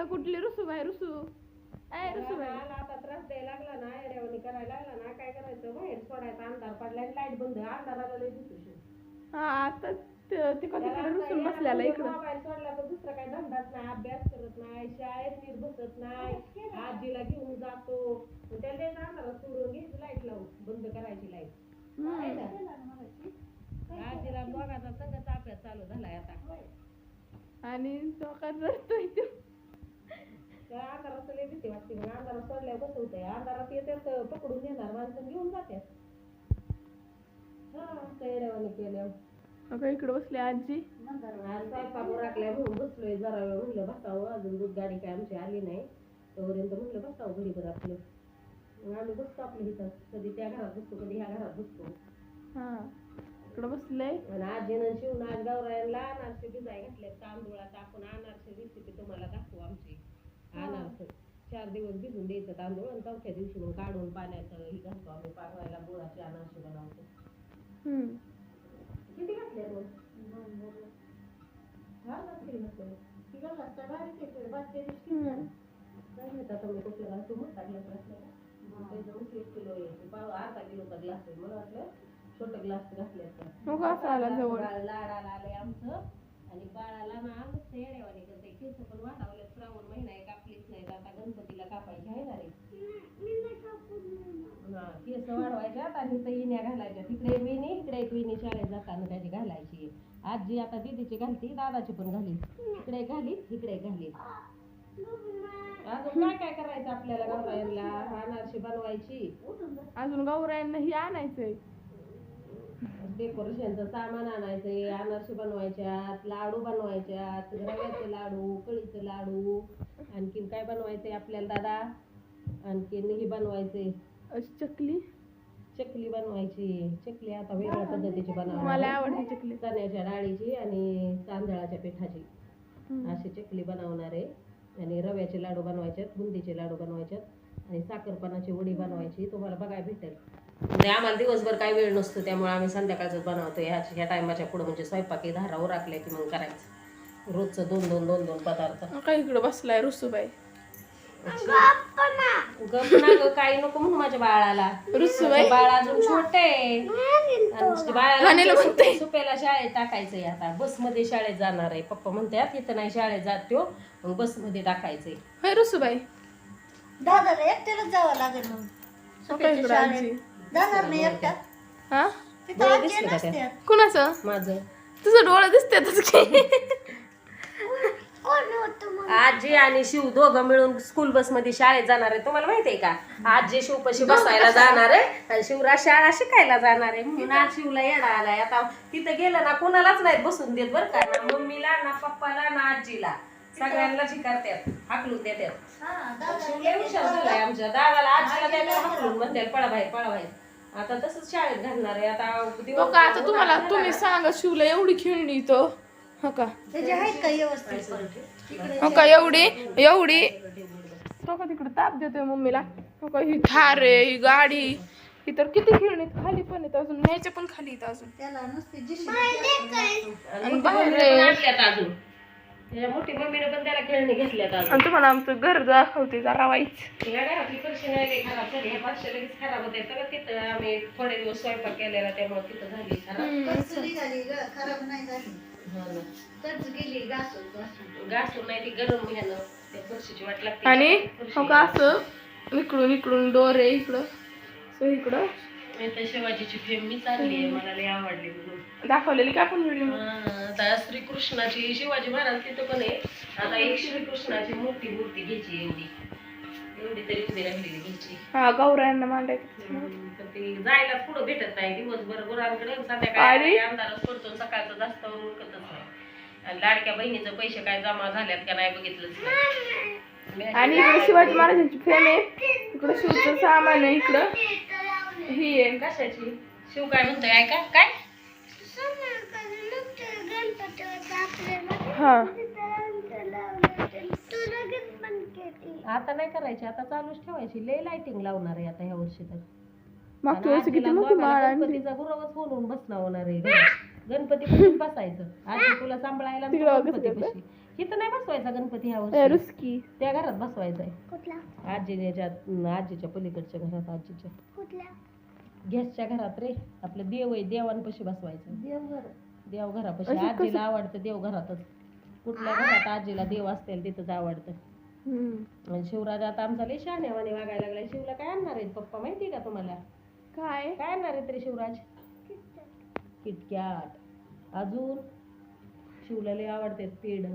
इकडं कुठली रुसूबाई रुसू? आहे रुसूबाई मला आता त्रास द्यायला लागला ना एड्यावानी करायला लागला ना काय करायचं बाहेर सोडायचा अंधार पडला लाइट बंद अंधाराला लय दिसतो हा आता त- तिकडं तिकडे रुसून बसल्याला इकडं. मोबाईल सोडला तर दुसरा काही धंदाच नाही अभ्यास करत नाही शाळेत नीट बसत नाही आजीला घेऊन जातो. मग त्याला द्यायचं अंधारात सोडून घ्यायची लाइट लावून बंद करायची लाइट आजीला दोघाचा संघ ताप्यात चालू झालाय आता. आणि रडतोय तो त्या अंधारात लय भीती वाटते मग अंधारात सोडल्यावर कसं होतंय? अंधारात येतात पकडून घेणार माणसं घेऊन जातात हा तयारवानी केल्यावर. अगं इकडं बसली आजी. आज स्वयंपाक राखल्या म्हणून बसलोय जरा वेळ म्हणलं बसावं. अजून दूध गाडी काय आमची आली नाही. तोपर्यंत म्हणलं बसावं घडीभर आपलं. मग आम्ही बसतो आपल्या इथं. कधी त्या घरात बसतो कधी ह्या घरात बसतो. हा इकडं बसलंय. आणि आजीनं शिवून आज गौरायला अनारसे भिजाय घातले तांदूळाचा आपण अनारसे आमची अनारस चार दिवस भिजून द्यायचं तांदूळ आणि चौथ्या दिवशी मग काढून पाण्याचं ही घालतो आम्ही पारवायला गुळाचे अनारसे बनवतो. किती घातले मग? हा घातले. घातले बारीक आहे बाजूच्या दिवशी. काय आता मी कुठला घालतो ग्लास घातला त्याचं एक किलो पाव अर्धा किलोचा ग्लास आहे मला वाटलं छोटा ग्लास घातले हो का असं आला जवळ लाडाला आलंय आमचं आणि बाळाला ना नुसतं येड्यावानी करते केस पण वाढवले श्रावण महिना आहे कापलीच नाही आता गणपतीला कापायची आहे ना रे हा केस आणि इथं इण्या घालायच्या. तिकडे एक विणी इकडे एक विणी शाळेत जाताना त्याची घालायची आजी आता दीदीची घालती दादाची पण घाली. इकडे घाली इकडे घाली. अजून काय काय करायचं आपल्याला गौरायला अनारशी बनवायची. अजून गौरायांना ही आणायचंय. डेकोरेशनचं सामान आणायचंय अनारशी बनवायच्यात लाडू बनवायच्यात रव्याचे लाडू कळीचे लाडू आणखीन काय बनवायचंय आपल्याला दादा? आणखीन हे बनवायचंय. अशी चकली. चकली बनवायची. चकली आता वेगळ्या पद्धतीची मला बनवायची आवडते चकली. चण्याच्या डाळीची आणि तांदळाच्या पिठाची. अशी चकली बनवणार आहे. आणि रव्याचे लाडू बनवायचे बुंदीचे लाडू बनवायचे आणि साखरपानाची वडी बनवायची. तुम्हाला बघायला भेटेल. म्हणजे आम्हाला दिवसभर काय वेळ नसतो त्यामुळे आम्ही संध्याकाळचं बनवतो ह्या ह्या टायमाच्या पुढं म्हणजे स्वयंपाकी धारावर राखल्या की मग करायचं. रोजचं दोन दोन दोन दोन पदार्थ. काय इकडं बसलाय रुसूबाई. गप ना ग काही नको म्हणून माझ्या बाळाला. रुसूबाई माझं बाळ अजून छोटे बाळाला म्हणते. सुप्याला शाळेत टाकायचंय आता. बसमध्ये शाळेत जाणार आहे. पप्पा म्हणतात इथं नाही शाळेत जात मग बसमध्ये टाकायचंय. होय रुसूबाई दादाला एकट्यालाच जावं लागेल मग. हो जाणार नाही एकट्या हा? तिथं आजी कुणाचं? माझं. तुझं डोळं दिसतातच की. कोण होतं मग आजी आणि शिव दोघं मिळून स्कूल बसमध्ये शाळेत जाणार आहे. तुम्हाला माहितीये का? आजी शिवपाशी बसायला जाणार आहे आणि शिवराज शाळा शिकायला जाणार आहे. म्हणून आज शिवला येडा आलाय. आता तिथं गेलं ना कोणालाच नाही बसून देत बरं का. ना मम्मीला ना पप्पाला ना आजीला. सगळ्यांना शिकारतात हाकलून देतात हा दादा शिव लय हुशार झालाय आमच्या दादाला. आजीला द्यायला हाकलून म्हणतात पळा बाहेर पळा बाहेर आता तसंच शाळेत घालणार आहे. आता हो का आता तुम्हाला तुम्ही सांगा शिवला एवढी खेळणी इथं हो का? त्याचे आहेत का व्यवस्थित हो का? एवढी एवढी. तो का तिकडे ताप देतोय मम्मीला? हो का? ही थार आहे ही गाडी. ही तर किती खेळणी आहेत. खाली पण येत अजून. न्यायच्या पण खाली येत अजून. त्याला नुसती जिशी आणि बाहेर आहे. त्याच्या मोठी मम्मीने पण त्याला खेळणी घेतल्यात आणि तुम्हाला आमचं घर दाखवते जरा वाईच या घरातली फरशी नाही काही खराब झाली. ह्या पाचशे लगेच खराब होते. सगळं तिथं आम्ही थोडे दिवस स्वयंपाक केलेला त्यामुळे तिथं झाली खराब. ग खराब नाही झाली. हो ना. गेली घासून घासून घासून नाही ती गरम ह्यानं त्या फरशीची वाट लागते. आणि. हो का असं इकडून इकडून डोर आहे इकडं. सो इकडं. मी तर शिवाजीची फेम मी चालली आहे मला लई आवडली म्हणून. दाखवलेली का आपण व्हिडिओ? हा, आता श्रीकृष्णाची शिवाजी महाराज तिथं पण आहे. आता एक श्रीकृष्णाची मोठी मूर्ती घ्यायची एवढी. एवढी तरी उभी राहिलेली घ्यायची. हा गौरायांना मांडायचं पण ते जायला पुढं भेटत नाही. दिवसभर गुरांकडे आणि? संध्याकाळी अंधारच पडतो सकाळचं जास्त उरकतच नाही. आणि लाडक्या बहिणीचं पैसे काय जमा झाल्यात का नाही बघितलंच नाही. आणि इकडे शिवाजी महाराजांची फेम आहे. इकडं शिवचं सामान आहे इकडं. ही आहे. कशाची? शिव काय म्हणतोय? ऐका. काय? हा. आता नाही करायची आता चालूच ठेवायची. लय लाइटिंग लावणार आहे आता ह्या वर्षी तर. मागच्या वर्षी किती मोठी माळ आणली. गणपतीचा गुरवच बोलवून बसणं होणार आहे. गणपती कुठून बसायचं. आजी तुला सांभाळायला तिकडं बघत गणपती होता. बशी इथं नाही बसवायचा गणपती ह्या ए, वर्षी. रुसकी. त्या घरात बसवायचा आहे कुठला आजीच्या आजीच्या पलीकडच्या घरात आजीच्या. कुठला? गॅसच्या घरात रे. आपलं देव आहे देवांपाशी बसवायचं. देवघर देव घरापाशी असं कसं? आजीला आवडतं देव घरातच कुठल्या घरात आजीला देव असतील तिथंच आवडतं. हम्म. आणि शिवराज आता आमचा लय शहाण्यावाने वागायला लागलाय. शिवला काय आणणार आहेत पप्पा माहितीये का तुम्हाला? काय? काय आणणार आहेत रे शिवराज? किटकॅट अजून शिवला लय आवडते पेढ.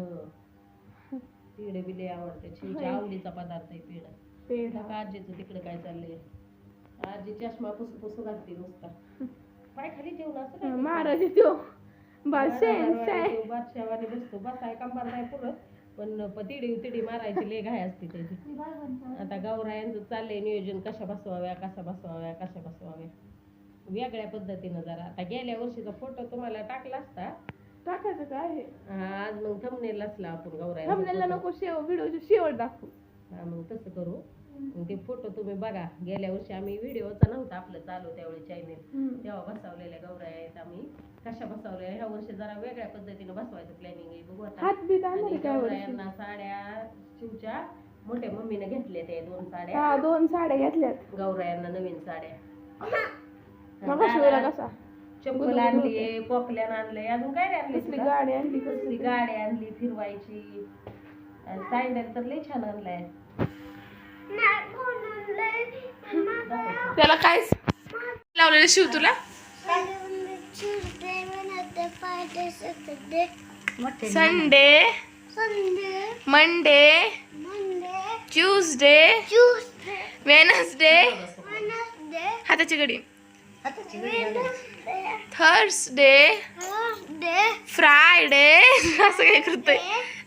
पेढ बी लय आवडते. शिवच्या होय. आवडीचा पदार्थ आहे पेढ. पेढा. का आजीचं तिकडे काय चाललंय? आजी चष्मा पुसू पुसू घालते नुसता. पाय खाली जेवण असं काय? महाराज तो तो बादशाहवाणी बसतो. बसाय कंबार नाही पुरत पण तिडी तिडी मारायची लय घाय असते त्याची. आता गौरायांचं चाललंय नियोजन कशा बसवाव्या कशा बसवाव्या कशा बसवाव्या? वेगळ्या पद्धतीनं जरा. आता गेल्या वर्षीचा फोटो तुम्हाला टाकला असता. टाकायचं काय आहे? आज मग थंबनेल असला आपण गौराया नको शेव व्हिडिओची शेवट दाखवू. हा मग तसं करू. मग ते फोटो तुम्ही बघा. गेल्या वर्षी आम्ही व्हिडिओचा नव्हता आपलं चालू त्यावेळी चॅनेल. तेव्हा बसवलेल्या गौराया आहेत आम्ही. कशा बसवल्या? ह्या वर्षी जरा वेगळ्या पद्धतीनं बसवायचं प्लॅनिंग आहे. बघू आता. हात बीत काय वर्षी गौरायांना साड्या शिवच्या मोठ्या मम्मीने घेतल्या ते दोन साड्या. हा दोन साड्या घेतल्यात. गौरायांना नवीन साड्या. मग शिवला कसा. चप्पल आणली पॉकल्यान आणलंय. अजून काय रे आणली कसली तुला? गाडी आणली कसली गाडी आणली फिरवायची. आणि सँडल तर लई छान आणलाय. त्याला काय लावलेलं शिव तुला? Sunday Sunday Monday Tuesday Wednesday हाताची घडी. थर्सडे थर्सडे फ्रायडे असं काय करतोय.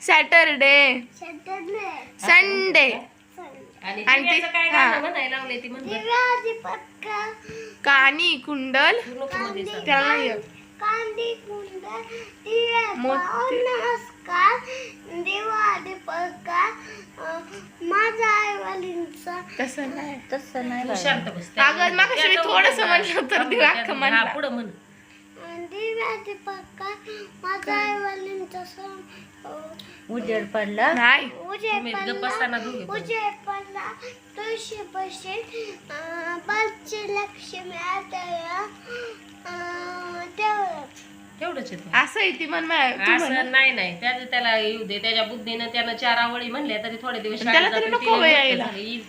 सॅटरडे सॅटरडे संडे आणि आणि ते- कानी कुंडल. त्याला. कांदी कुंड दिव्याचा मोती. नमस्कार. दिवाळी पटका माझ्या आईवडींचा तसं नाही. तसं नाही तू शांत बस. अगं, मगाशी मी त्याचं थोडंसं म्हणलं तर दिवा पुढं म्हण. उजेड पडला. नाही उजेड पडला. उजेड पडला. तुळशी पशी बालची लक्ष्मी आता तेवढंच. असं आहे ती म्हण. असं नाही नाही. त्याचं त्याला येऊ दे. त्याच्या बुद्धीनं त्यानं चार आवळी म्हणल्या तरी थोडे दिवस त्याला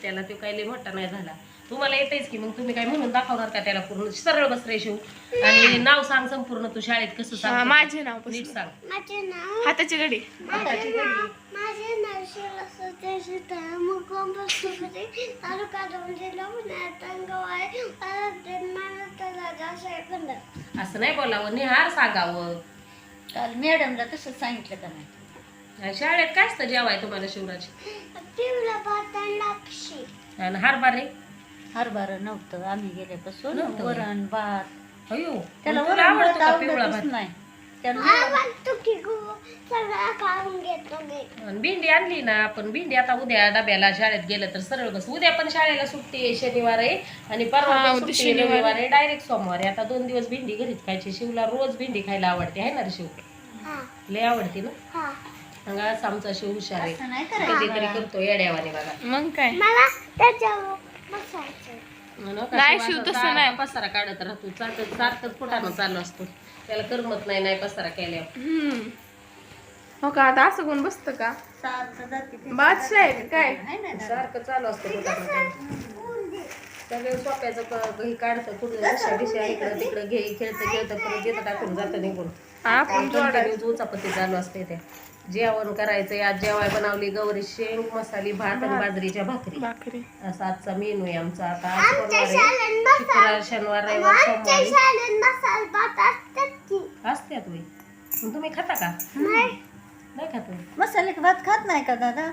त्याला तो काही मोठा नाही झाला. तुम्हाला येतेच की मग तुम्ही काय म्हणून दाखवणार का त्याला पूर्ण? सरळ बस रे शिव. आणि नाव सांग संपूर्ण तू शाळेत कसं हा, सांग माझे नाव नीट. सांग. माझे नाव हाताची घडी. माझे नाव माझे नाव शिला सत्यशी मुक्काम बसुमती तालुका दोन जिल्हा पुण्यात आहे. महाराष्ट्र सेकंद असं नाही बोलावं निहार सांगावं. काल मॅडमला तसं सांगितलं का नाही? आणि शाळेत काय असतं जेवाय तुम्हाला शिवराज? पिवळा भात आणि लापशी. आणि हरभरे हरभरा नव्हतं. आम्ही गेल्यापासून नव्हतं. वरण भात. अयो त्याला मग तुला वरण आवडतो का पिवळा आवडतच भात? नाही. त्याला की सगळं खाऊन घेतो आणि भेंडी आणली ना आपण भेंडी आता उद्या डब्याला शाळेत गेलं तर सरळ बस. उद्या पण शाळेला सुट्टी आहे शनिवार आहे आणि परवा हा, पण उद्या सुट्टी आहे, शनिवार आहे. रविवार आहे. डायरेक्ट सोमवार आहे. आता दोन दिवस भेंडी घरीच खायची. शिवला रोज भेंडी खायला आवडते. आहे ना रे शिव? हा. लय आवडते ना? हा. सांगा असं आमचा शिव हुशार आहे. नाही कधीतरी करतो येड्यावाने बघा मग काय? मला त्याच्यावर नाही, शिव तसं नाही. पसारा काढत राहतो. सारखं सारखंच फुटानं चालू असतो. त्याला करमत नाही नाही पसारा केल्यावर. हम्म. हो का? आता असं कोण बसतं का. बादशाह आहे काय? सारखं चालू असतं. सगळे सोप्याचं क- हे काढतं कुठं रशा बिशा इकडं तिकडं घे खेळतं खेळतं परत येतं टाकून जातं निघून. आपण जोडायचं. उचापत्ती चालू असते त्या जेवण करायचं आज जेवाय बनवली गौरी शेंग मसाली भात आणि बाजरीच्या भाकरी. भाकरी. असा आजचा मेनू आहे आमचा. आता आज शुक्रवार शनिवार रविवार सोमवारी. शाळेत मसाला भात असतात की. असत्यात मग तुम्ही खाता का? नाही. नाही खात? मसाले भात खात नाही का दादा?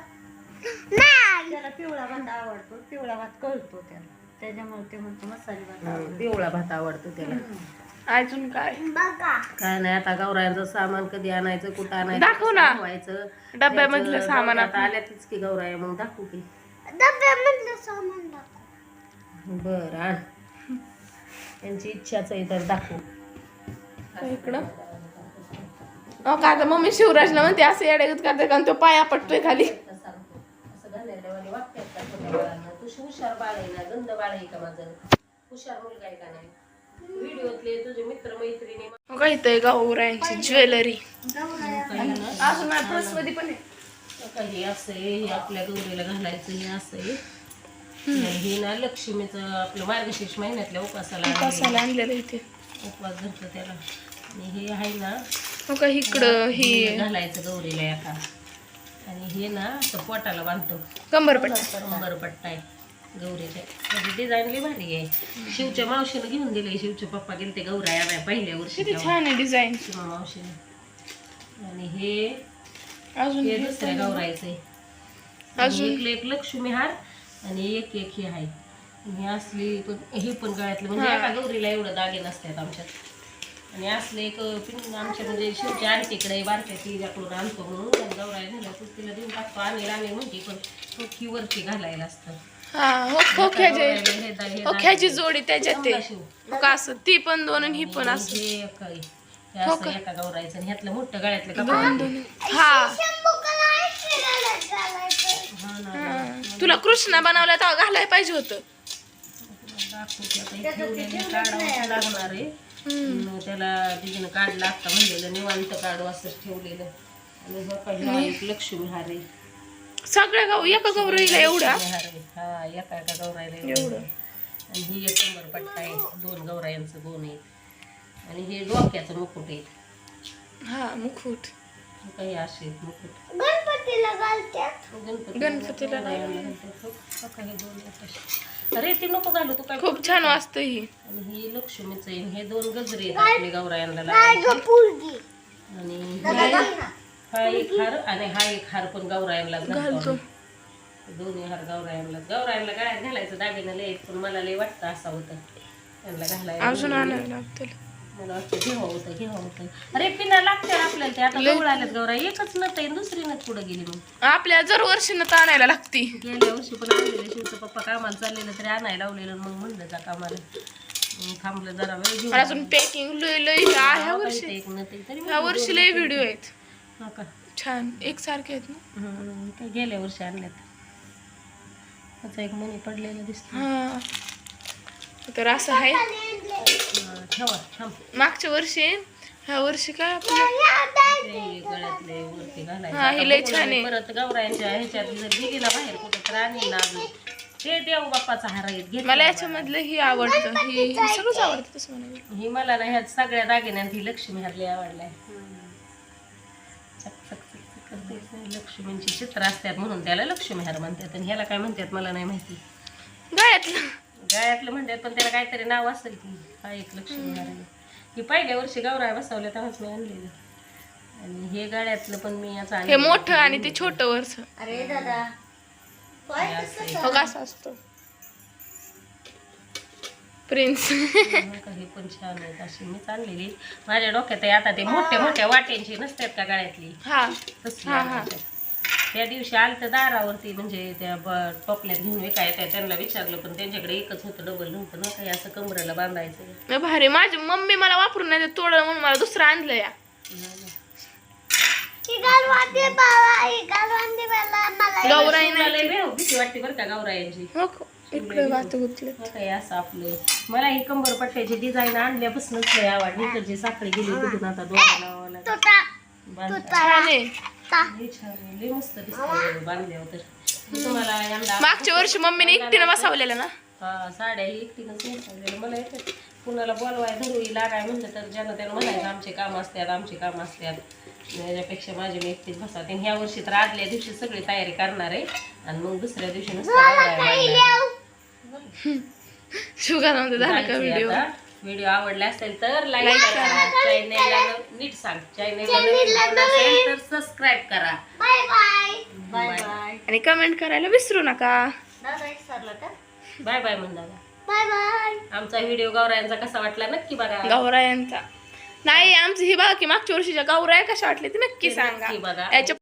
नाही. त्याला पिवळा भात आवडतो. पिवळा भात कळतो त्याला. त्याच्यामुळे ते म्हणतो मसाले भात हं, पिवळा भात आवडतो त्याला. अजून काय? बघा. काय नाही आता गौरायांचं सामान कधी आणायचं कुठं आणायचं दाखव ना. ठेवायचं. डब्यामधलं त्याचं सामान गौऱ्यात आपण. आल्यातच की गौराया मग दाखवू की. डब्यामधलं सामान दाखव. बर आण. त्यांची इच्छाच आहे तर दाखवू. इकडं? अहो का आता मम्मी शिवराजला म्हणते असं येड्यागत करते कारण तो पाया पटतोय खाली. असं घालण्यावाले वाक्यात का छोट्या बाळांना? तू हुशार बाळ आहे ना गंध बाळ आहे का माझं? हुशार मुलगा आहे का नाही? व्हिडिओतले तुझे मित्र मैत्रिणी काय इथं गावरायांची ज्वेलरी. अजून पण आहे. काही असं हे आपल्या गौरीला घालायचं हे असं हे ना लक्ष्मीचं आपलं मार्गशीर्ष महिन्यातल्या उपासाला आणलेलं कसाला आणलेलं इथे. उपवास धरतो त्याला. आणि हे आहे ना का इकडं ही हे घालायचं गौरीला एका. आणि हे ना असं पोटाला बांधतो. कंबरपट्टा. कंबरपट्टा आहे. गौरीच्या म्हणजे डिझाईन लई भारी आहे. शिवच्या मावशीनं घेऊन दिले शिवचे पप्पा गेले ते गौरा या पहिल्या वर्षी किती छान आहे डिझाईन शिवा मावशीने. आणि हे अजून हे दुसऱ्या गौरायचं आहे. अजून? एक लक्ष्मी हार आणि एक एक हे आहे. हे असली पण हे पण गळ्यातलं. म्हणजे एका गौरीला एवढं दागे नसतात आमच्यात. आणि असले एक पिन आमच्या म्हणजे शिवच्या आंटीकडे बारक्या तिच्याकडून आणतो म्हणून. आणि गौराई झाल्या तर तिला देऊन टाकतो. आणि राणी म्हणते पण खोकी वरती घालायला असतं. हा हो जोडी त्याच्यात ते. हो का असं? ती पण दोन आणि ही पण असं. हे एक आहे. हे असं एका गौरायचं आणि ह्यातलं मोठं गळ्यातलं कपडा हा. हा ना हा. तुला कृष्णा बनवला तेव्हा घालायला पाहिजे होतं. दाखवते आता हे ठेवलेलं काढावं लागणार आहे. त्याला तिने काढलं आता म्हणलेलं निवांत काढू असं ठेवलेलं. आणि हा पहिला एक लक्ष्मी हार. आहे सगळ्या गाव एका गौरीला एवढा हार. आहे हा एका एका गौरायला एवढं. आणि ही एक कंबरपट्टा आहे. दोन गौरायांचं दोन आहेत. आणि हे डोक्याचं मुकुट आहे हा मुकुट. काही असे मुकुट. गणपतीला गणपतीला. अरे ते नको घालू तू काय खूप छान वाजतं ही. आणि ही लक्ष्मीचं आहे हे दोन गजरे आहेत आपले गौरायांना लावायचे. पुरगी आणि हा एक हार आणि हा एक हार पण गौरायांना घालतो दोन्ही हार गौरायांना गौरायांना गळ्यात घालायचं? दागिनं लय आहेत, पण मला लय वाटतं असं होतं. त्यांना घालायला. अजून आणावं लागतं मला वाटतं घ्यावं होतं घ्यावं होतं अरे पिना लागते आपल्याला ते. आता गौळ आल्यात गौरा. एकच नत आहे दुसरी नत पुढे गेली मग? आपल्या जर वर्षीनं तर आणायला लागती. गेल्या वर्षी पण आणलेलं शिवचं पप्पा कामाला चाललेलं तरी आणायला लावलेलं मग म्हणलं जा कामाला मग थांबलं जरा वेळ घेऊन अजून पॅकिंग लय लय ह्या वर्षी इथं एक नत आहे तरी ह्या वर्षी लय व्हिडिओ आहेत. हा का? छान. एकसारखे आहेत ना? हम्म, ते गेल्या वर्षी आणल्यात. त्याचा एक मनी पडलेला दिसतो. हा. तर असं आहे. मागच्या वर्षी ह्या वर्षी काय घालायचं. हा, हे लय छान आहे. परत गौरायांच्या ह्याच्यात जर गेलीला बाहेर कुठं तर आणीन ना अजून ते देव बाप्पाचा हार आहेत घेतला मला याच्यामधलं ही आवडतं. ही ही सगळंच आवडतं तसं म्हणायला ही मला ना ह्या सगळ्या दागिन्यात ही लक्ष्मी हार लय आवडलाय. चक चक चक चक करते. लक्ष्मींची चित्र असतात म्हणून त्याला लक्ष्मी हार म्हणतात. आणि ह्याला काय म्हणतात मला नाही माहिती. गळ्यातलं. गायातलं म्हणतात पण त्याला काहीतरी नाव असेल की हा एक लक्ष्मी हार आहे ही पहिल्या वर्षी गौराय बसवल्या तेव्हाच मी आणलेलं आणि हे गाड्यातलं पण मी याचा हे मोठं आणि ते छोटं वरच अरे दादा का असं असतं. प्रिन्स हे पण छान आहेत. अशी मीच आणलेली. माझ्या डोक्यात आहे आता ते मोठ्या मोठ्या वाट्यांची नसतात का गाड्यातली हा. तसली हा, हा. त्या दिवशी आलं तर दारावरती म्हणजे त्या ब- टोपल्यात घेऊन विकाय त्या त्यांना विचारलं पण त्यांच्याकडे एकच होतं डबल नव्हतं ना काही असं कमरेला बांधायचं. लय भारी. माझी मम्मी मला वापरून नाही देत, तोडलं म्हणून मला दुसरं आणलं या. ही बाबा ही मला मला गौराई शिवला लय वेळ भीती वाटते बरं का गौरायांची हो का? इकडे वाहतूक गुतले मग काय असं आपलं. मला ही कंबर पट्ट्याची डिझाईन आणल्यापासूनच लय आवड इकडची साखळी गेली तिथून आता दोन मागच्या वर्षी मम्मीने एकटीनं बसवलेलं ना? हा साड्या ही एकटीनंच नेसवलेल्या मला कुणाला बोलवाय धरुई लागाय म्हणलं तर ज्यानं त्यानं म्हणायचं आमचे काम असतात आमचे काम असतात त्याच्यापेक्षा माझी मी एकटीच बसा आणि ह्या वर्षी तर आदल्या दिवशी सगळी तयारी करणार आहे. आणि मग दुसऱ्या दिवशी झालं का व्हिडिओ व्हिडिओ आवडला असेल तर लाईक करा. चॅनेलला नीट सांग. चॅनेलला नवीन असेल तर सबस्क्राईब करा. बाय बाय बाय बाय आणि कमेंट करायला विसरू नका. दादा एक सरलं का? बाय बाय म्हणणार बाय बाय आमचा व्हिडिओ गौरायांचा कसा वाटला नक्की बघा. गौरायांचा. नाही आमची ही बघा की मागच्या वर्षीच्या गौराया कशा वाटल्या ते नक्की सांगा. नक्की बघा. याच्या